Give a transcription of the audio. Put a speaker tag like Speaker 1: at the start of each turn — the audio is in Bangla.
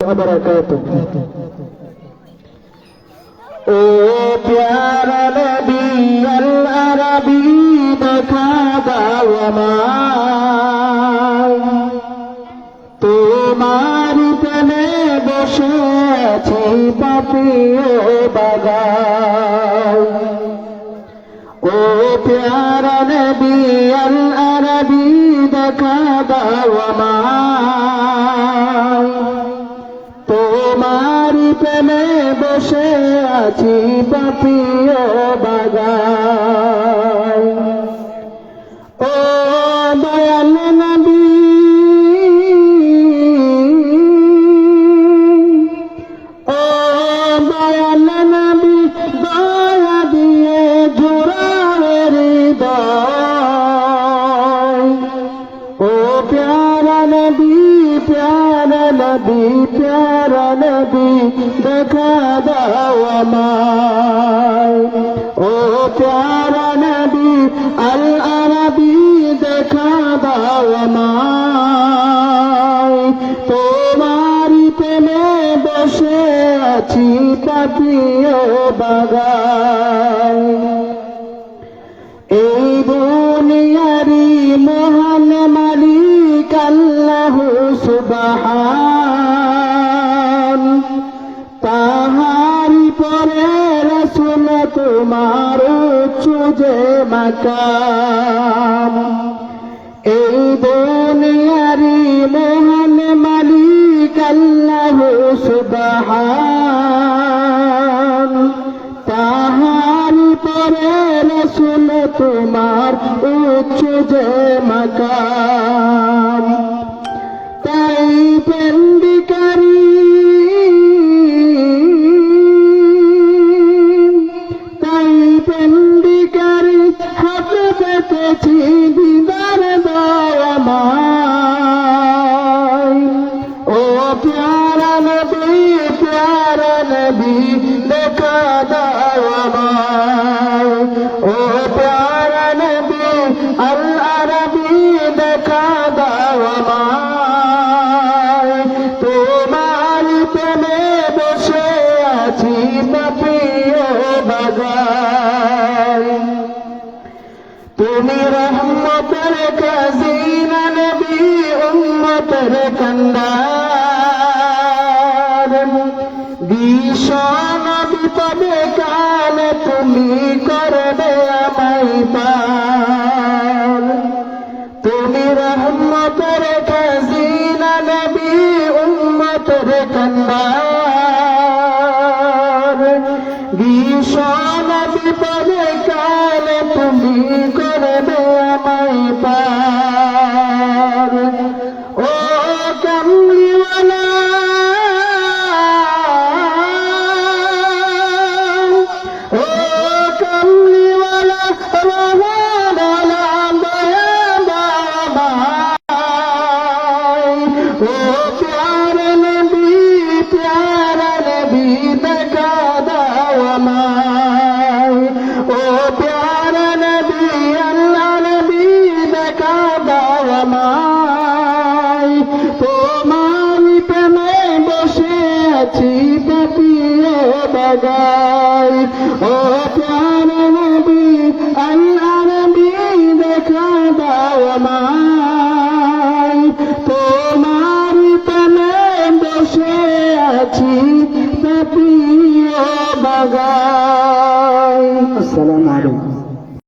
Speaker 1: وبركاته ও প্যারা নবী আল আরবি দেখা দাও আমায় তোমার প্রেমে বসে আছি পাপি ও বাগাও ও প্যারা নবী আল তোমার প্রেমে বসে আছি পাপিও বাগায় নবী, প্যারা নবী, দেখা দাও ও প্যারা নবী, আল আরবি, দেখা দাও আমায়। তোমারি প্রেমে বসে আছি পাপিও বাগায় এই দুনিয়ারি মহান মালিক আল্লাহ সুবহান। তাহারি পরে রসুল তোমার চুজে মাকাম। এই দুনিয়ারি পেতেছি দিদার দাওয়ামায় ও প্যারা নবী প্যারা নবী দেখা দাওয়ামায় ও প্যারা নবী আল আরবি দেখা দাওয়ামায় তোমার প্রেমে বসে আছি পাপিও বাগায় তুমি de boca. বাগাই ও প্যার নবী আল্লাহ নবী দেখা দাও আমায়। তোমার প্রেমে বসে আছি আলাইকুম